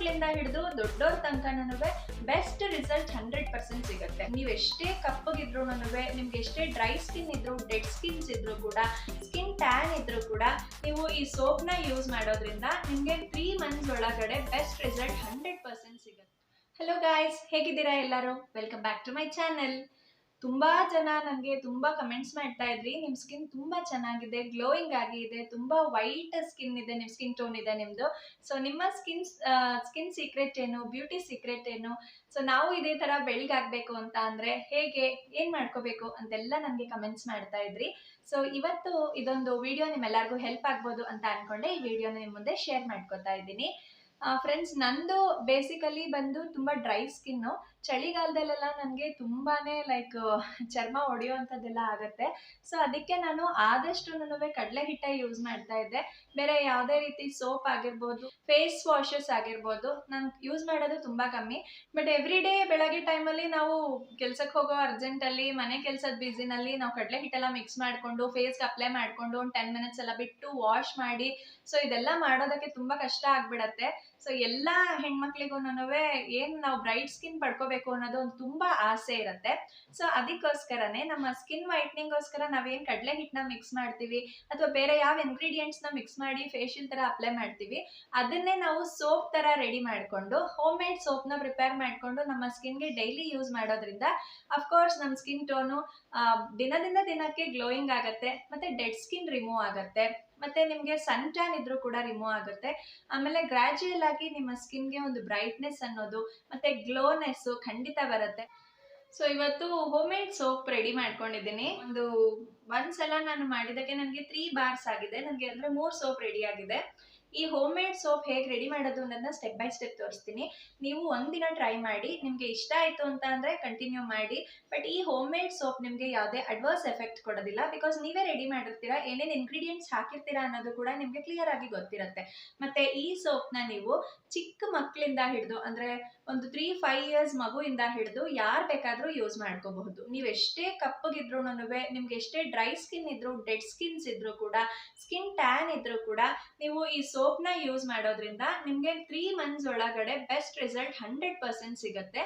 ಮಕ್ಕಳಿಂದ ಹಿಡಿದು ದೊಡ್ಡವ್ರ ತನಕನೂ ಬೆಸ್ಟ್ ರಿಸಲ್ಟ್ ಹಂಡ್ರೆಡ್ ಪರ್ಸೆಂಟ್ ಸಿಗುತ್ತೆ. ನೀವು ಎಷ್ಟೇ ಕಪ್ಪಗಿದ್ರು ನಿಮ್ಗೆ ಎಷ್ಟೇ ಡ್ರೈ ಸ್ಕಿನ್ ಇದ್ರು ಡೆಡ್ ಸ್ಕಿನ್ಸ್ ಇದ್ರು ಕೂಡ ಸ್ಕಿನ್ ಟ್ಯಾನ್ ಇದ್ರು ಕೂಡ, ನೀವು ಈ ಸೋಪ್ನ ಯೂಸ್ ಮಾಡೋದ್ರಿಂದ ನಿಮಗೆ ತ್ರೀ ಮಂತ್ಸ್ ಒಳಗಡೆ ಬೆಸ್ಟ್ ರಿಸಲ್ಟ್ ಹಂಡ್ರೆಡ್ ಪರ್ಸೆಂಟ್ ಸಿಗುತ್ತೆ. ಹಲೋ ಗಾಯ್ಸ್ ಹೇಗಿದ್ದೀರಾ ಎಲ್ಲರೂ? Welcome back to my channel ತುಂಬಾ ಜನ ನನಗೆ ತುಂಬಾ ಕಮೆಂಟ್ಸ್ ಮಾಡ್ತಾ ಇದ್ರಿ. ನಿಮ್ ಸ್ಕಿನ್ ತುಂಬಾ ಚೆನ್ನಾಗಿದೆ ಗ್ಲೋಯಿಂಗ್ ಆಗಿ ಇದೆ ತುಂಬಾ ವೈಟ್ ಸ್ಕಿನ್ ಇದೆ, ನಿಮ್ ಸ್ಕಿನ್ ಟೋನ್ ಇದೆ ನಿಮ್ದು. ಸೊ ನಿಮ್ಮ ಸ್ಕಿನ್ ಸ್ಕಿನ್ ಸೀಕ್ರೆಟ್ ಏನು ಬ್ಯೂಟಿ ಸೀಕ್ರೆಟ್ ಏನು? ಸೊ ನಾವು ಇದೇ ತರ ಬೆಳಗಾಗ್ಬೇಕು ಅಂತ ಅಂದ್ರೆ ಹೇಗೆ, ಏನ್ ಮಾಡ್ಕೋಬೇಕು ಅಂತೆಲ್ಲ ನನಗೆ ಕಮೆಂಟ್ಸ್ ಮಾಡ್ತಾ ಇದ್ರಿ. ಸೊ ಇವತ್ತು ಇದೊಂದು ವಿಡಿಯೋ ನಿಮ್ಮೆಲ್ಲರಿಗೂ ಹೆಲ್ಪ್ ಆಗ್ಬೋದು ಅಂತ ಅನ್ಕೊಂಡೆ. ಈ ವಿಡಿಯೋನ ನಿಮ್ಮ ಮುಂದೆ ಶೇರ್ ಮಾಡ್ಕೋತಾ ಇದ್ದೀನಿ. ಫ್ರೆಂಡ್ಸ್ ನಂದು ಬೇಸಿಕಲಿ ಬಂದು ತುಂಬಾ ಡ್ರೈ ಸ್ಕಿನ್ನು ಚಳಿಗಾಲದಲ್ಲೆಲ್ಲ ನನಗೆ ತುಂಬಾನೇ ಲೈಕ್ ಚರ್ಮ ಹೊಡೆಯುವಂಥದ್ದೆಲ್ಲ ಆಗುತ್ತೆ. ಸೊ ಅದಕ್ಕೆ ನಾನು ಆದಷ್ಟು ನಾನು ಕಡಲೆ ಹಿಟ್ಟೆ ಯೂಸ್ ಮಾಡ್ತಾ ಇದ್ದೆ. ಬೇರೆ ಯಾವುದೇ ರೀತಿ ಸೋಪ್ ಆಗಿರ್ಬೋದು ಫೇಸ್ ವಾಶಸ್ ಆಗಿರ್ಬೋದು, ನಾನು ಯೂಸ್ ಮಾಡೋದು ತುಂಬ ಕಮ್ಮಿ. ಬಟ್ ಎವ್ರಿ ಡೇ ಬೆಳಗ್ಗೆ ಟೈಮಲ್ಲಿ ನಾವು ಕೆಲ್ಸಕ್ಕೆ ಹೋಗೋ ಅರ್ಜೆಂಟಲ್ಲಿ ಮನೆ ಕೆಲಸದ ಬ್ಯುಸಿನಲ್ಲಿ ನಾವು ಕಡಲೆ ಹಿಟ್ಟೆಲ್ಲ ಮಿಕ್ಸ್ ಮಾಡಿಕೊಂಡು ಫೇಸ್ಗೆ ಅಪ್ಲೈ ಮಾಡಿಕೊಂಡು, ಒಂದು ಟೆನ್ ಮಿನಿಟ್ಸ್ ಎಲ್ಲ ಬಿಟ್ಟು ವಾಶ್ ಮಾಡಿ ಸೊ ಇದೆಲ್ಲ ಮಾಡೋದಕ್ಕೆ ತುಂಬ ಕಷ್ಟ ಆಗ್ಬಿಡತ್ತೆ. ಸೊ ಎಲ್ಲ ಹೆಣ್ಮಕ್ಳಿಗೂ ಏನು ನಾವು ಬ್ರೈಟ್ ಸ್ಕಿನ್ ಪಡ್ಕೋಬೇಕು ಅನ್ನೋದು ಒಂದು ತುಂಬಾ ಆಸೆ ಇರುತ್ತೆ. ಸೊ ಅದಕ್ಕೋಸ್ಕರನೇ ನಮ್ಮ ಸ್ಕಿನ್ ವೈಟ್ನಿಂಗೋಸ್ಕರ ನಾವೇನು ಕಡಲೆ ಹಿಟ್ಟನ್ನ ಮಿಕ್ಸ್ ಮಾಡ್ತೀವಿ ಅಥವಾ ಬೇರೆ ಯಾವ ಇಂಗ್ರೀಡಿಯೆಂಟ್ಸ್ನ ಮಿಕ್ಸ್ ಮಾಡಿ ಫೇಶಿಯಲ್ ಥರ ಅಪ್ಲೈ ಮಾಡ್ತೀವಿ, ಅದನ್ನೇ ನಾವು ಸೋಪ್ ಥರ ರೆಡಿ ಮಾಡಿಕೊಂಡು ಹೋಮ್ ಮೇಡ್ ಸೋಪ್ನ ಪ್ರಿಪೇರ್ ಮಾಡಿಕೊಂಡು ನಮ್ಮ ಸ್ಕಿನ್ಗೆ ಡೈಲಿ ಯೂಸ್ ಮಾಡೋದ್ರಿಂದ ಅಫ್ಕೋರ್ಸ್ ನಮ್ಮ ಸ್ಕಿನ್ ಟೋನು ದಿನದಿಂದ ದಿನಕ್ಕೆ ಗ್ಲೋಯಿಂಗ್ ಆಗುತ್ತೆ, ಮತ್ತೆ ಡೆಡ್ ಸ್ಕಿನ್ ರಿಮೂವ್ ಆಗುತ್ತೆ. ಮತ್ತೆ ನಿಮಗೆ ಸನ್ ಟ್ಯಾನ್ ಇದ್ರೂ ಕೂಡ ರಿಮೂವ್ ಆಗುತ್ತೆ. ಆಮೇಲೆ ಗ್ರಾಜುಯಲ್ ಆಗಿ ನಿಮ್ಮ ಸ್ಕಿನ್ಗೆ ಒಂದು ಬ್ರೈಟ್ನೆಸ್ ಅನ್ನೋದು, ಮತ್ತೆ ಗ್ಲೋನೆಸ್ ಖಂಡಿತ ಬರುತ್ತೆ. ಸೊ ಇವತ್ತು ಹೋಮ್ ಮೇಡ್ ಸೋಪ್ ರೆಡಿ ಮಾಡ್ಕೊಂಡಿದ್ದೀನಿ. ಒಂದು ಒಂದ್ಸಲ ನಾನು ಮಾಡಿದಕ್ಕೆ ನನಗೆ ತ್ರೀ ಬಾರ್ಸ್ ಆಗಿದೆ. ನನಗೆ ಅಂದ್ರೆ ಮೂರು ಸೋಪ್ ರೆಡಿ ಆಗಿದೆ. ಈ ಹೋಮ್ ಮೇಡ್ ಸೋಪ್ ಹೇಗೆ ರೆಡಿ ಮಾಡೋದು ಅನ್ನೋದನ್ನ ಸ್ಟೆಪ್ ಬೈ ಸ್ಟೆಪ್ ತೋರಿಸ್ತೀನಿ. ನೀವು ಒಂದಿನ ಟ್ರೈ ಮಾಡಿ, ನಿಮಗೆ ಇಷ್ಟ ಆಯಿತು ಅಂತ ಅಂದರೆ ಕಂಟಿನ್ಯೂ ಮಾಡಿ. ಬಟ್ ಈ ಹೋಮ್ ಮೇಡ್ ಸೋಪ್ ನಿಮಗೆ ಯಾವುದೇ ಅಡ್ವರ್ಸ್ ಎಫೆಕ್ಟ್ ಕೊಡೋದಿಲ್ಲ ಬಿಕಾಸ್ ನೀವೇ ರೆಡಿ ಮಾಡಿರ್ತೀರಾ, ಏನೇನು ಇಂಗ್ರೀಡಿಯೆಂಟ್ಸ್ ಹಾಕಿರ್ತೀರಾ ಅನ್ನೋದು ಕೂಡ ನಿಮಗೆ ಕ್ಲಿಯರ್ ಆಗಿ ಗೊತ್ತಿರುತ್ತೆ. ಮತ್ತು ಈ ಸೋಪ್ನ ನೀವು ಚಿಕ್ಕ ಮಕ್ಕಳಿಂದ ಹಿಡಿದು, ಅಂದರೆ ಒಂದು ತ್ರೀ ಫೈವ್ ಇಯರ್ಸ್ ಮಗುವಿಂದ ಹಿಡಿದು ಯಾರು ಬೇಕಾದರೂ ಯೂಸ್ ಮಾಡ್ಕೋಬಹುದು. ನೀವು ಎಷ್ಟೇ ಕಪ್ಪಗಿದ್ರು ನಿಮ್ಗೆ ಎಷ್ಟೇ ಡ್ರೈ ಸ್ಕಿನ್ ಇದ್ರು ಡೆಡ್ ಸ್ಕಿನ್ಸ್ ಇದ್ರು ಕೂಡ ಸ್ಕಿನ್ ಟ್ಯಾನ್ ಇದ್ರು ಕೂಡ, ನೀವು ಈ ಸೋಪ್ನ ಯೂಸ್ ಮಾಡೋದ್ರಿಂದ ನಿಮಗೆ ತ್ರೀ ಮಂತ್ಸ್ ಒಳಗಡೆ ಬೆಸ್ಟ್ ರಿಸಲ್ಟ್ ಹಂಡ್ರೆಡ್ ಪರ್ಸೆಂಟ್ ಸಿಗುತ್ತೆ.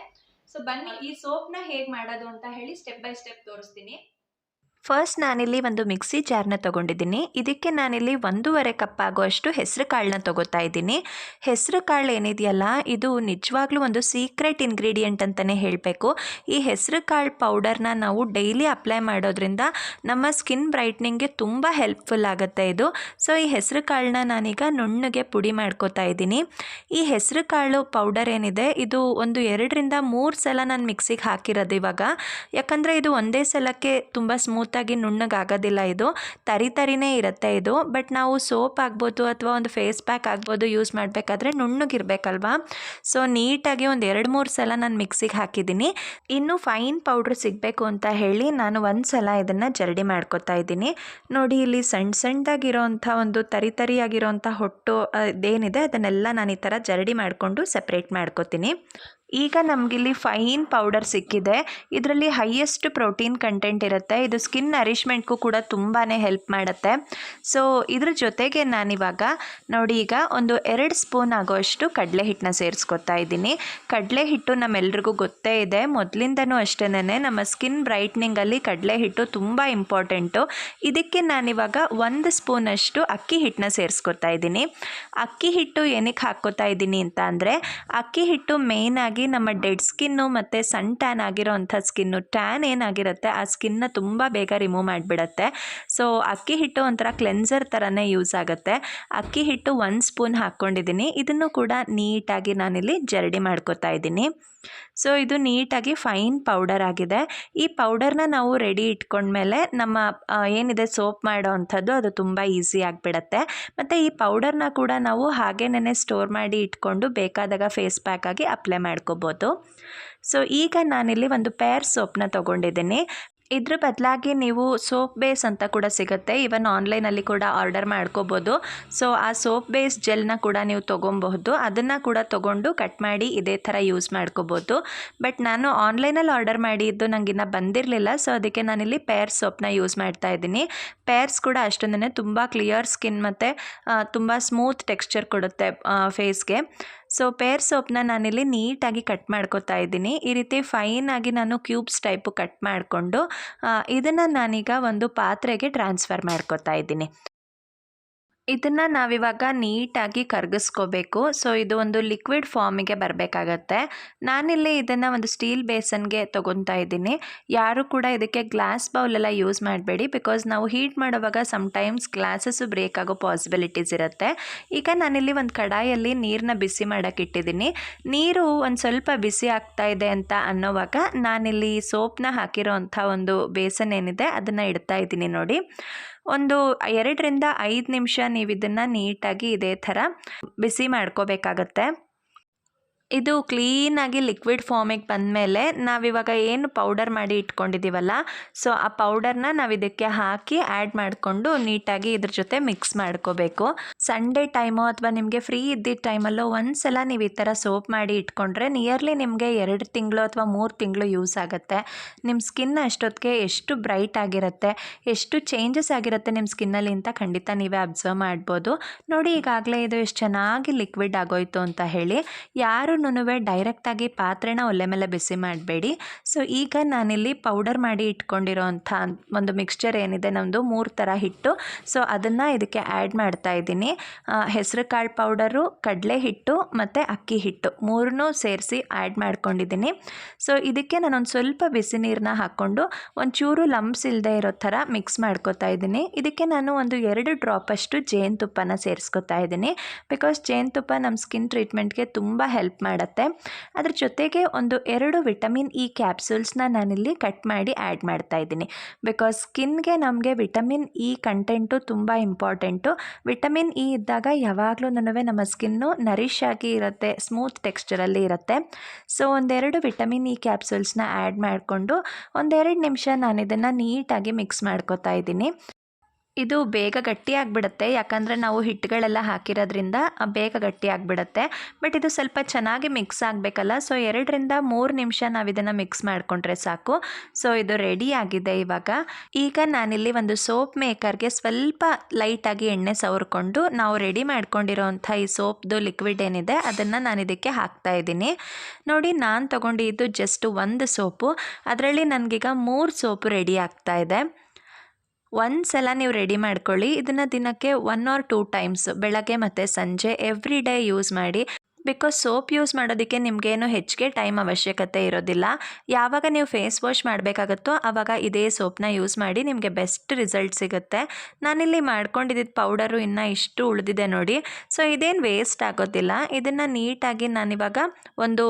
ಸೊ ಬನ್ನಿ, ಈ ಸೋಪ್ನ ಹೇಗೆ ಮಾಡೋದು ಅಂತ ಹೇಳಿ ಸ್ಟೆಪ್ ಬೈ ಸ್ಟೆಪ್ ತೋರಿಸ್ತೀನಿ. ಫಸ್ಟ್ ನಾನಿಲ್ಲಿ ಒಂದು ಮಿಕ್ಸಿ ಜಾರ್ನ ತೊಗೊಂಡಿದ್ದೀನಿ. ಇದಕ್ಕೆ ನಾನಿಲ್ಲಿ ಒಂದೂವರೆ ಕಪ್ ಆಗುವಷ್ಟು ಹೆಸರು ಕಾಳನ್ನ ತೊಗೋತಾ ಇದ್ದೀನಿ. ಹೆಸರು ಕಾಳು ಏನಿದೆಯಲ್ಲ, ಇದು ನಿಜವಾಗ್ಲೂ ಒಂದು ಸೀಕ್ರೆಟ್ ಇಂಗ್ರೀಡಿಯೆಂಟ್ ಅಂತಲೇ ಹೇಳಬೇಕು. ಈ ಹೆಸರು ಕಾಳು ಪೌಡರ್ನ ನಾವು ಡೈಲಿ ಅಪ್ಲೈ ಮಾಡೋದ್ರಿಂದ ನಮ್ಮ ಸ್ಕಿನ್ ಬ್ರೈಟ್ನಿಂಗ್ಗೆ ತುಂಬ ಹೆಲ್ಪ್ಫುಲ್ ಆಗುತ್ತೆ ಇದು. ಸೊ, ಈ ಹೆಸರು ಕಾಳನ್ನ ನಾನೀಗ ನುಣ್ಣಗೆ ಪುಡಿ ಮಾಡ್ಕೋತಾ ಇದ್ದೀನಿ. ಈ ಹೆಸರು ಕಾಳು ಪೌಡರ್ ಏನಿದೆ, ಇದು ಒಂದು ಎರಡರಿಂದ ಮೂರು ಸಲ ನಾನು ಮಿಕ್ಸಿಗೆ ಹಾಕಿರೋದು ಇವಾಗ. ಯಾಕಂದರೆ ಇದು ಒಂದೇ ಸಲಕ್ಕೆ ತುಂಬ ಸ್ಮೂತಾಗಿ ನುಣ್ಣಗಾಗೋದಿಲ್ಲ ಇದು. ತರಿ ತರಿನೇ ಇರುತ್ತೆ ಇದು. ಬಟ್ ನಾವು ಸೋಪ್ ಆಗ್ಬೋದು ಅಥವಾ ಒಂದು ಫೇಸ್ ಪ್ಯಾಕ್ ಆಗ್ಬೋದು ಯೂಸ್ ಮಾಡಬೇಕಾದ್ರೆ ನುಣ್ಣಗಿರ್ಬೇಕಲ್ವಾ? ಸೊ, ನೀಟಾಗಿ ಒಂದು ಎರಡು ಮೂರು ಸಲ ನಾನು ಮಿಕ್ಸಿಗೆ ಹಾಕಿದ್ದೀನಿ. ಇನ್ನು ಫೈನ್ ಪೌಡ್ರ್ ಸಿಗಬೇಕು ಅಂತ ಹೇಳಿ ನಾನು ಒಂದು ಸಲ ಇದನ್ನು ಜರಡಿ ಮಾಡ್ಕೊತಾ ಇದ್ದೀನಿ. ನೋಡಿ, ಇಲ್ಲಿ ಸಣ್ಣ ಸಣ್ಣದಾಗಿರೋಂಥ ಒಂದು ತರಿ ತರಿಯಾಗಿರೋಂಥ ಹೊಟ್ಟು ಅದೇನಿದೆ ಅದನ್ನೆಲ್ಲ ನಾನು ಈ ಥರ ಜರಡಿ ಮಾಡಿಕೊಂಡು ಸಪ್ರೇಟ್ ಮಾಡ್ಕೊತೀನಿ. ಈಗ ನಮಗಿಲ್ಲಿ ಫೈನ್ ಪೌಡರ್ ಸಿಕ್ಕಿದೆ. ಇದರಲ್ಲಿ ಹೈಯೆಸ್ಟ್ ಪ್ರೋಟೀನ್ ಕಂಟೆಂಟ್ ಇರುತ್ತೆ. ಇದು ಸ್ಕಿನ್ ನರಿಷ್ಮೆಂಟ್ಗೂ ಕೂಡ ತುಂಬಾ ಹೆಲ್ಪ್ ಮಾಡುತ್ತೆ. ಸೊ ಇದ್ರ ಜೊತೆಗೆ ನಾನಿವಾಗ ನೋಡಿ ಈಗ ಒಂದು ಎರಡು ಸ್ಪೂನ್ ಆಗೋಷ್ಟು ಕಡಲೆ ಹಿಟ್ಟನ್ನ ಸೇರಿಸ್ಕೊತಾ ಇದ್ದೀನಿ. ಕಡಲೆ ಹಿಟ್ಟು ನಮ್ಮೆಲ್ರಿಗೂ ಗೊತ್ತೇ ಇದೆ. ಮೊದಲಿಂದನೂ ಅಷ್ಟೇ ನಮ್ಮ ಸ್ಕಿನ್ ಬ್ರೈಟ್ನಿಂಗಲ್ಲಿ ಕಡಲೆ ಹಿಟ್ಟು ತುಂಬ ಇಂಪಾರ್ಟೆಂಟು ಇದಕ್ಕೆ ನಾನಿವಾಗ ಒಂದು ಸ್ಪೂನಷ್ಟು ಅಕ್ಕಿ ಹಿಟ್ಟನ್ನ ಸೇರಿಸ್ಕೊತಾ ಇದ್ದೀನಿ. ಅಕ್ಕಿ ಹಿಟ್ಟು ಏನಕ್ಕೆ ಹಾಕ್ಕೋತಾ ಇದ್ದೀನಿ ಅಂತ ಅಕ್ಕಿ ಹಿಟ್ಟು ಮೇಯ್ನಾಗಿ ನಮ್ಮ ಡೆಡ್ ಸ್ಕಿನ್ನು ಮತ್ತು ಸನ್ ಟ್ಯಾನ್ ಆಗಿರೋ ಅಂಥ ಸ್ಕಿನ್ನು, ಟ್ಯಾನ್ ಏನಾಗಿರುತ್ತೆ ಆ ಸ್ಕಿನ್ನ ತುಂಬ ಬೇಗ ರಿಮೂವ್ ಮಾಡಿಬಿಡತ್ತೆ. ಸೊ, ಅಕ್ಕಿ ಹಿಟ್ಟು ಒಂಥರ ಕ್ಲೆನ್ಸರ್ ಥರನೇ ಯೂಸ್ ಆಗುತ್ತೆ. ಅಕ್ಕಿ ಹಿಟ್ಟು ಒಂದು ಸ್ಪೂನ್ ಹಾಕ್ಕೊಂಡಿದ್ದೀನಿ. ಇದನ್ನು ಕೂಡ ನೀಟಾಗಿ ನಾನಿಲ್ಲಿ ಜರಡಿ ಮಾಡ್ಕೊತಾ ಇದ್ದೀನಿ. ಸೊ, ಇದು ನೀಟಾಗಿ ಫೈನ್ ಪೌಡರ್ ಆಗಿದೆ. ಈ ಪೌಡರ್ನ ನಾವು ರೆಡಿ ಇಟ್ಕೊಂಡ್ಮೇಲೆ ನಮ್ಮ ಏನಿದೆ ಸೋಪ್ ಮಾಡೋ ಅಂಥದ್ದು ಅದು ತುಂಬ ಈಸಿ ಆಗಿಬಿಡತ್ತೆ. ಮತ್ತು ಈ ಪೌಡರ್ನ ಕೂಡ ನಾವು ಹಾಗೇನೇ ಸ್ಟೋರ್ ಮಾಡಿ ಇಟ್ಕೊಂಡು ಬೇಕಾದಾಗ ಫೇಸ್ ಪ್ಯಾಕ್ ಆಗಿ ಅಪ್ಲೈ ಮಾಡ್ಕೋಬೋದು. ಸೊ, ಈಗ ನಾನಿಲ್ಲಿ ಒಂದು ಪೇರ್ ಸೋಪ್ನ ತೊಗೊಂಡಿದ್ದೀನಿ. ಇದ್ರ ಬದಲಾಗಿ ನೀವು ಸೋಪ್ ಬೇಸ್ ಅಂತ ಕೂಡ ಸಿಗುತ್ತೆ. ಇವನ್ ಆನ್ಲೈನಲ್ಲಿ ಕೂಡ ಆರ್ಡರ್ ಮಾಡ್ಕೋಬೋದು. ಸೊ, ಆ ಸೋಪ್ ಬೇಸ್ ಜೆಲ್ನ ಕೂಡ ನೀವು ತೊಗೊಬಹುದು. ಅದನ್ನು ಕೂಡ ತೊಗೊಂಡು ಕಟ್ ಮಾಡಿ ಇದೇ ಥರ ಯೂಸ್ ಮಾಡ್ಕೋಬೋದು. ಬಟ್ ನಾನು ಆನ್ಲೈನಲ್ಲಿ ಆರ್ಡರ್ ಮಾಡಿದ್ದು ನನಗಿನ್ನ ಬಂದಿರಲಿಲ್ಲ. ಸೊ, ಅದಕ್ಕೆ ನಾನಿಲ್ಲಿ ಪೇರ್ ಸೋಪ್ನ ಯೂಸ್ ಮಾಡ್ತಾ ಇದ್ದೀನಿ. ಪೇರ್ಸ್ ಕೂಡ ಅಷ್ಟೊಂದೇ ತುಂಬ ಕ್ಲಿಯರ್ ಸ್ಕಿನ್ ಮತ್ತು ತುಂಬ ಸ್ಮೂತ್ ಟೆಕ್ಸ್ಚರ್ ಕೊಡುತ್ತೆ ಫೇಸ್ಗೆ. ಸೊ ಪೇರ್ ಸೋಪ್ನ ನಾನಿಲ್ಲಿ ನೀಟಾಗಿ ಕಟ್ ಮಾಡ್ಕೊತಾ ಇದ್ದೀನಿ. ಈ ರೀತಿ ಫೈನಾಗಿ ನಾನು ಕ್ಯೂಬ್ಸ್ ಟೈಪು ಕಟ್ ಮಾಡಿಕೊಂಡು ಇದನ್ನು ನಾನೀಗ ಒಂದು ಪಾತ್ರೆಗೆ ಟ್ರಾನ್ಸ್ಫರ್ ಮಾಡ್ಕೊತಾ ಇದ್ದೀನಿ. ಇದನ್ನು ನಾವಿವಾಗ ನೀಟಾಗಿ ಕರಗಿಸ್ಕೋಬೇಕು. ಸೊ ಇದು ಒಂದು ಲಿಕ್ವಿಡ್ ಫಾರ್ಮಿಗೆ ಬರಬೇಕಾಗತ್ತೆ. ನಾನಿಲ್ಲಿ ಇದನ್ನು ಒಂದು ಸ್ಟೀಲ್ ಬೇಸನ್ಗೆ ತೊಗೊತಾ ಇದ್ದೀನಿ. ಯಾರು ಕೂಡ ಇದಕ್ಕೆ ಗ್ಲಾಸ್ ಬೌಲೆಲ್ಲ ಯೂಸ್ ಮಾಡಬೇಡಿ ಬಿಕಾಸ್ ನಾವು ಹೀಟ್ ಮಾಡುವಾಗ ಸಮ್ಟೈಮ್ಸ್ ಗ್ಲಾಸಸ್ಸು ಬ್ರೇಕ್ ಆಗೋ ಪಾಸಿಬಿಲಿಟೀಸ್ ಇರುತ್ತೆ. ಈಗ ನಾನಿಲ್ಲಿ ಒಂದು ಕಡಾಯಲ್ಲಿ ನೀರನ್ನ ಬಿಸಿ ಮಾಡೋಕ್ಕೆ ಇಟ್ಟಿದ್ದೀನಿ. ನೀರು ಒಂದು ಸ್ವಲ್ಪ ಬಿಸಿ ಆಗ್ತಾ ಇದೆ ಅಂತ ಅನ್ನೋವಾಗ ನಾನಿಲ್ಲಿ ಸೋಪ್ನ ಹಾಕಿರೋ ಒಂದು ಬೇಸನ್ ಏನಿದೆ, ಅದನ್ನು ಇಡ್ತಾ ಇದ್ದೀನಿ ನೋಡಿ. ಒಂದು ಎರಡರಿಂದ ಐದು ನಿಮಿಷ ನೀವು ಇದನ್ನು ನೀಟಾಗಿ ಇದೇ ಥರ ಬಿಸಿ ಮಾಡ್ಕೋಬೇಕಾಗತ್ತೆ. ಇದು ಕ್ಲೀನಾಗಿ ಲಿಕ್ವಿಡ್ ಫಾರ್ಮಿಗೆ ಬಂದಮೇಲೆ ನಾವಿವಾಗ ಏನು ಪೌಡರ್ ಮಾಡಿ ಇಟ್ಕೊಂಡಿದ್ದೀವಲ್ಲ ಸೊ ಆ ಪೌಡರ್ನ ನಾವು ಇದಕ್ಕೆ ಹಾಕಿ ಆ್ಯಡ್ ಮಾಡಿಕೊಂಡು ನೀಟಾಗಿ ಇದ್ರ ಜೊತೆ ಮಿಕ್ಸ್ ಮಾಡ್ಕೋಬೇಕು. ಸಂಡೇ ಟೈಮು ಅಥವಾ ನಿಮಗೆ ಫ್ರೀ ಇದ್ದಿದ್ದ ಟೈಮಲ್ಲೂ ಒಂದ್ಸಲ ನೀವು ಈ ಥರ ಸೋಪ್ ಮಾಡಿ ಇಟ್ಕೊಂಡ್ರೆ ನಿಯರ್ಲಿ ನಿಮಗೆ ಎರಡು ತಿಂಗಳು ಅಥವಾ ಮೂರು ತಿಂಗಳು ಯೂಸ್ ಆಗುತ್ತೆ. ನಿಮ್ಮ ಸ್ಕಿನ್ ಅಷ್ಟೊತ್ತಿಗೆ ಎಷ್ಟು ಬ್ರೈಟ್ ಆಗಿರುತ್ತೆ, ಎಷ್ಟು ಚೇಂಜಸ್ ಆಗಿರುತ್ತೆ ನಿಮ್ಮ ಸ್ಕಿನ್ನಲ್ಲಿ ಅಂತ ಖಂಡಿತ ನೀವೇ ಅಬ್ಸರ್ವ್ ಮಾಡ್ಬೋದು. ನೋಡಿ ಈಗಾಗಲೇ ಇದು ಎಷ್ಟು ಚೆನ್ನಾಗಿ ಲಿಕ್ವಿಡ್ ಆಗೋಯ್ತು ಅಂತ ಹೇಳಿ. ಯಾರೂ ಡೈರೆಕ್ಟಾಗಿ ಪಾತ್ರೆನ ಒಲೆ ಮೇಲೆ ಬಿಸಿ ಮಾಡಬೇಡಿ. ಸೊ ಈಗ ನಾನಿಲ್ಲಿ ಪೌಡರ್ ಮಾಡಿ ಇಟ್ಕೊಂಡಿರೋ ಅಂಥ ಒಂದು ಮಿಕ್ಸ್ಚರ್ ಏನಿದೆ ನಮ್ಮದು ಮೂರು ಥರ ಹಿಟ್ಟು. ಸೊ ಅದನ್ನು ಇದಕ್ಕೆ ಆ್ಯಡ್ ಮಾಡ್ತಾ ಇದ್ದೀನಿ. ಹೆಸರು ಕಾಳು ಪೌಡರು ಕಡಲೆ ಹಿಟ್ಟು ಮತ್ತು ಅಕ್ಕಿ ಹಿಟ್ಟು ಮೂರನ್ನೂ ಸೇರಿಸಿ ಆ್ಯಡ್ ಮಾಡ್ಕೊಂಡಿದ್ದೀನಿ. ಸೊ ಇದಕ್ಕೆ ನಾನೊಂದು ಸ್ವಲ್ಪ ಬಿಸಿ ನೀರನ್ನ ಹಾಕ್ಕೊಂಡು ಒಂಚೂರು ಲಂಪ್ಸ್ ಇಲ್ಲದೆ ಇರೋ ಥರ ಮಿಕ್ಸ್ ಮಾಡ್ಕೊತಾ ಇದ್ದೀನಿ. ಇದಕ್ಕೆ ನಾನು ಒಂದು ಎರಡು ಡ್ರಾಪಷ್ಟು ಜೇನುತುಪ್ಪನ ಸೇರಿಸ್ಕೊತಾ ಇದ್ದೀನಿ. ಬಿಕಾಸ್ ಜೇನುತುಪ್ಪ ನಮ್ಮ ಸ್ಕಿನ್ ಟ್ರೀಟ್ಮೆಂಟ್ಗೆ ತುಂಬ ಹೆಲ್ಪ್ ಮಾಡುತ್ತೆ. ಅದ್ರ ಜೊತೆಗೆ ಒಂದು ಎರಡು ವಿಟಮಿನ್ ಇ ಕ್ಯಾಪ್ಸೂಲ್ಸ್ನ ನಾನಿಲ್ಲಿ ಕಟ್ ಮಾಡಿ ಆ್ಯಡ್ ಮಾಡ್ತಾ ಇದ್ದೀನಿ. ಬಿಕಾಸ್ ಸ್ಕಿನ್ಗೆ ನಮಗೆ ವಿಟಮಿನ್ ಇ ಕಂಟೆಂಟು ತುಂಬ ಇಂಪಾರ್ಟೆಂಟು. ವಿಟಮಿನ್ ಇ ಇದ್ದಾಗ ಯಾವಾಗಲೂ ನಮ್ಮ ಸ್ಕಿನ್ನು ನರಿಶ್ ಆಗಿ ಇರುತ್ತೆ, ಸ್ಮೂತ್ ಟೆಕ್ಸ್ಚರಲ್ಲಿ ಇರುತ್ತೆ. ಸೊ, ಒಂದೆರಡು ವಿಟಮಿನ್ ಇ ಕ್ಯಾಪ್ಸೂಲ್ಸ್ನ ಆ್ಯಡ್ ಮಾಡಿಕೊಂಡು ಒಂದೆರಡು ನಿಮಿಷ ನಾನು ಇದನ್ನು ನೀಟಾಗಿ ಮಿಕ್ಸ್ ಮಾಡ್ಕೊತಾ ಇದ್ದೀನಿ. ಇದು ಬೇಗ ಗಟ್ಟಿ ಆಗಿಬಿಡುತ್ತೆ. ಯಾಕಂದರೆ ನಾವು ಹಿಟ್ಟುಗಳೆಲ್ಲ ಹಾಕಿರೋದ್ರಿಂದ ಬೇಗ ಗಟ್ಟಿ ಆಗಿಬಿಡುತ್ತೆ. ಬಟ್ ಇದು ಸ್ವಲ್ಪ ಚೆನ್ನಾಗಿ ಮಿಕ್ಸ್ ಆಗಬೇಕಲ್ಲ. ಸೊ, ಎರಡರಿಂದ ಮೂರು ನಿಮಿಷ ನಾವು ಇದನ್ನು ಮಿಕ್ಸ್ ಮಾಡಿಕೊಂಡ್ರೆ ಸಾಕು. ಸೊ, ಇದು ರೆಡಿ ಆಗಿದೆ ಇವಾಗ. ಈಗ ನಾನಿಲ್ಲಿ ಒಂದು ಸೋಪ್ ಮೇಕರ್ಗೆ ಸ್ವಲ್ಪ ಲೈಟಾಗಿ ಎಣ್ಣೆ ಸವರ್ಕೊಂಡು ನಾವು ರೆಡಿ ಮಾಡ್ಕೊಂಡಿರೋವಂಥ ಈ ಸೋಪ್ದು ಲಿಕ್ವಿಡ್ ಏನಿದೆ, ಅದನ್ನು ನಾನು ಇದಕ್ಕೆ ಹಾಕ್ತಾ ಇದ್ದೀನಿ. ನೋಡಿ, ನಾನು ತೊಗೊಂಡಿದ್ದು ಜಸ್ಟ್ ಒಂದು ಸೋಪು. ಅದರಲ್ಲಿ ನನಗೀಗ ಮೂರು ಸೋಪು ರೆಡಿ ಆಗ್ತಾ ಇದೆ. ಒಂದು ಸಲ ನೀವು ರೆಡಿ ಮಾಡ್ಕೊಳ್ಳಿ. ಇದನ್ನು ದಿನಕ್ಕೆ ಒನ್ ಆರ್ ಟೂ ಟೈಮ್ಸ್ ಬೆಳಗ್ಗೆ ಮತ್ತು ಸಂಜೆ ಎವ್ರಿ ಡೇ ಯೂಸ್ ಮಾಡಿ. ಬಿಕಾಸ್ ಸೋಪ್ ಯೂಸ್ ಮಾಡೋದಕ್ಕೆ ನಿಮಗೇನು ಹೆಚ್ಚಿಗೆ ಟೈಮ್ ಅವಶ್ಯಕತೆ ಇರೋದಿಲ್ಲ. ಯಾವಾಗ ನೀವು ಫೇಸ್ ವಾಶ್ ಮಾಡಬೇಕಾಗತ್ತೋ ಆವಾಗ ಇದೇ ಸೋಪ್ನ ಯೂಸ್ ಮಾಡಿ ನಿಮಗೆ ಬೆಸ್ಟ್ ರಿಸಲ್ಟ್ ಸಿಗುತ್ತೆ. ನಾನಿಲ್ಲಿ ಮಾಡ್ಕೊಂಡಿದ್ದ ಪೌಡರು ಇನ್ನೂ ಇಷ್ಟು ಉಳಿದಿದೆ ನೋಡಿ. ಸೊ ಇದೇನು ವೇಸ್ಟ್ ಆಗೋದಿಲ್ಲ. ಇದನ್ನು ನೀಟಾಗಿ ನಾನಿವಾಗ ಒಂದು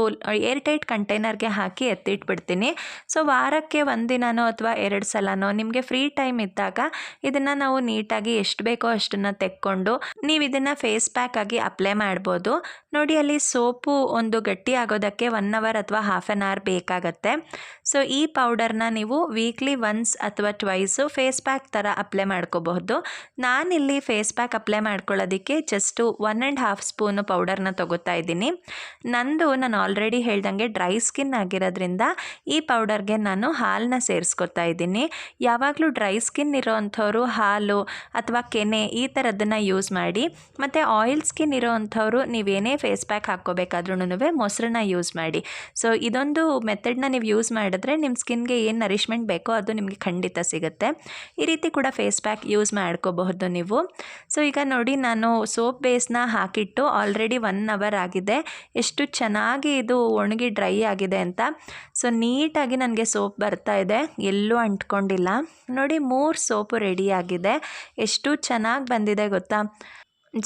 ಏರ್ ಟೈಟ್ ಕಂಟೈನರ್ಗೆ ಹಾಕಿ ಎತ್ತಿಟ್ಬಿಡ್ತೀನಿ. ಸೊ ವಾರಕ್ಕೆ ಒಂದಿನನೋ ಅಥವಾ ಎರಡು ಸಲನೋ ನಿಮಗೆ ಫ್ರೀ ಟೈಮ್ ಇದ್ದಾಗ ಇದನ್ನು ನಾವು ನೀಟಾಗಿ ಎಷ್ಟು ಬೇಕೋ ಅಷ್ಟನ್ನು ತೆಕ್ಕೊಂಡು ನೀವು ಇದನ್ನು ಫೇಸ್ ಪ್ಯಾಕ್ ಆಗಿ ಅಪ್ಲೈ ಮಾಡ್ಬೋದು. ನೋಡಿ ಅಲ್ಲಿ ಸೋಪು ಒಂದು ಗಟ್ಟಿ ಆಗೋದಕ್ಕೆ ಒನ್ ಅವರ್ ಅಥವಾ ಹಾಫ್ ಆನ್ ಅವರ್ ಬೇಕಾಗತ್ತೆ. ಸೊ ಈ ಪೌಡರ್ನ ನೀವು ವೀಕ್ಲಿ ಒನ್ಸ್ ಅಥವಾ ಟ್ವೈಸು ಫೇಸ್ ಪ್ಯಾಕ್ ಥರ ಅಪ್ಲೈ ಮಾಡ್ಕೋಬಹುದು. ನಾನಿಲ್ಲಿ ಫೇಸ್ ಪ್ಯಾಕ್ ಅಪ್ಲೈ ಮಾಡ್ಕೊಳ್ಳೋದಕ್ಕೆ just one and half spoon ಪೌಡರ್ನ ತೊಗೋತಾ ಇದ್ದೀನಿ. ನಂದು ನಾನು ಆಲ್ರೆಡಿ ಹೇಳ್ದಂಗೆ ಡ್ರೈ ಸ್ಕಿನ್ ಆಗಿರೋದ್ರಿಂದ ಈ ಪೌಡರ್ಗೆ ನಾನು ಹಾಲನ್ನ ಸೇರಿಸ್ಕೊತಾ ಇದ್ದೀನಿ. ಯಾವಾಗಲೂ ಡ್ರೈ ಸ್ಕಿನ್ ಇರೋವಂಥವ್ರು ಹಾಲು ಅಥವಾ ಕೆನೆ ಈ ಥರದ್ದನ್ನು ಯೂಸ್ ಮಾಡಿ, ಮತ್ತು ಆಯಿಲ್ ಸ್ಕಿನ್ ಇರೋವಂಥವ್ರು ನೀವೇನೇ ಫೇಸ್ ಪ್ಯಾಕ್ ಹಾಕ್ಕೋಬೇಕಾದ್ರೂ ಮೊಸರನ್ನ ಯೂಸ್ ಮಾಡಿ. ಸೊ ಇದೊಂದು ಮೆಥಡ್ನ ನೀವು ಯೂಸ್ ಮಾಡಿದ್ರೆ ನಿಮ್ಮ ಸ್ಕಿನ್ಗೆ ಏನು ನರಿಶ್ಮೆಂಟ್ ಬೇಕೋ ಅದು ನಿಮಗೆ ಖಂಡಿತ ಸಿಗುತ್ತೆ. ಈ ರೀತಿ ಕೂಡ ಫೇಸ್ ಪ್ಯಾಕ್ ಯೂಸ್ ಮಾಡ್ಕೋಬಹುದು ನೀವು. ಸೊ ಈಗ ನೋಡಿ ನಾನು ಸೋಪ್ ಬೇಸ್ನ ಹಾಕಿಟ್ಟು ಆಲ್ರೆಡಿ ಒನ್ ಅವರ್ ಆಗಿದೆ. ಎಷ್ಟು ಚೆನ್ನಾಗಿ ಇದು ಒಣಗಿ ಡ್ರೈ ಆಗಿದೆ ಅಂತ. ಸೊ ನೀಟಾಗಿ ನನಗೆ ಸೋಪ್ ಬರ್ತಾ ಇದೆ. ಎಲ್ಲೂ ಅಂಟ್ಕೊಂಡಿಲ್ಲ. ನೋಡಿ ಮೂರು ಸೋಪು ರೆಡಿ ಆಗಿದೆ. ಎಷ್ಟು ಚೆನ್ನಾಗಿ ಬಂದಿದೆ ಗೊತ್ತಾ?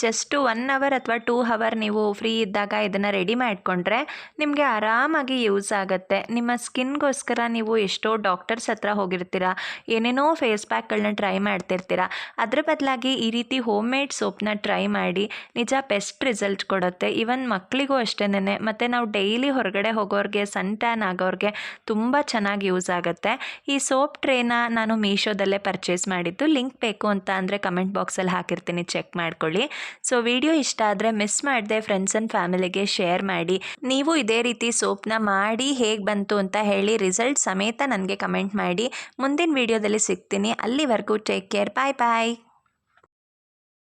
ಜಸ್ಟು ಒನ್ ಅವರ್ ಅಥವಾ ಟೂ ಹವರ್ ನೀವು ಫ್ರೀ ಇದ್ದಾಗ ಇದನ್ನು ರೆಡಿ ಮಾಡಿಕೊಂಡ್ರೆ ನಿಮಗೆ ಆರಾಮಾಗಿ ಯೂಸ್ ಆಗುತ್ತೆ. ನಿಮ್ಮ ಸ್ಕಿನ್ಗೋಸ್ಕರ ನೀವು ಎಷ್ಟೋ ಡಾಕ್ಟರ್ಸ್ ಹತ್ರ ಹೋಗಿರ್ತೀರ, ಏನೇನೋ ಫೇಸ್ ಪ್ಯಾಕ್ಗಳನ್ನ ಟ್ರೈ ಮಾಡ್ತಿರ್ತೀರ, ಅದರ ಬದಲಾಗಿ ಈ ರೀತಿ ಹೋಮ್ ಮೇಡ್ ಸೋಪ್ನ ಟ್ರೈ ಮಾಡಿ ನಿಜ ಬೆಸ್ಟ್ ರಿಸಲ್ಟ್ ಕೊಡುತ್ತೆ. ಈವನ್ ಮಕ್ಕಳಿಗೂ ಅಷ್ಟೇನೆ ಮತ್ತು ನಾವು ಡೈಲಿ ಹೊರಗಡೆ ಹೋಗೋರಿಗೆ ಸನ್ ಟ್ಯಾನ್ ಆಗೋರಿಗೆ ತುಂಬ ಚೆನ್ನಾಗಿ ಯೂಸ್ ಆಗುತ್ತೆ. ಈ ಸೋಪ್ ಟ್ರೇನ ನಾನು ಮೀಶೋದಲ್ಲೇ ಪರ್ಚೇಸ್ ಮಾಡಿದ್ದು. ಲಿಂಕ್ ಬೇಕು ಅಂತ ಅಂದರೆ ಕಮೆಂಟ್ ಬಾಕ್ಸಲ್ಲಿ ಹಾಕಿರ್ತೀನಿ ಚೆಕ್ ಮಾಡ್ಕೊಳ್ಳಿ. ಸೊ ವಿಡಿಯೋ ಇಷ್ಟ ಆದರೆ ಮಿಸ್ ಮಾಡಿದೆ ಫ್ರೆಂಡ್ಸ್ ಆ್ಯಂಡ್ ಫ್ಯಾಮಿಲಿಗೆ ಶೇರ್ ಮಾಡಿ. ನೀವು ಇದೇ ರೀತಿ ಸೋಪ್ನ ಮಾಡಿ ಹೇಗೆ ಬಂತು ಅಂತ ಹೇಳಿ ರಿಸಲ್ಟ್ ಸಮೇತ ನನಗೆ ಕಮೆಂಟ್ ಮಾಡಿ. ಮುಂದಿನ ವಿಡಿಯೋದಲ್ಲಿ ಸಿಗ್ತೀನಿ. ಅಲ್ಲಿವರೆಗೂ ಟೇಕ್ ಕೇರ್ ಬಾಯ್ ಬಾಯ್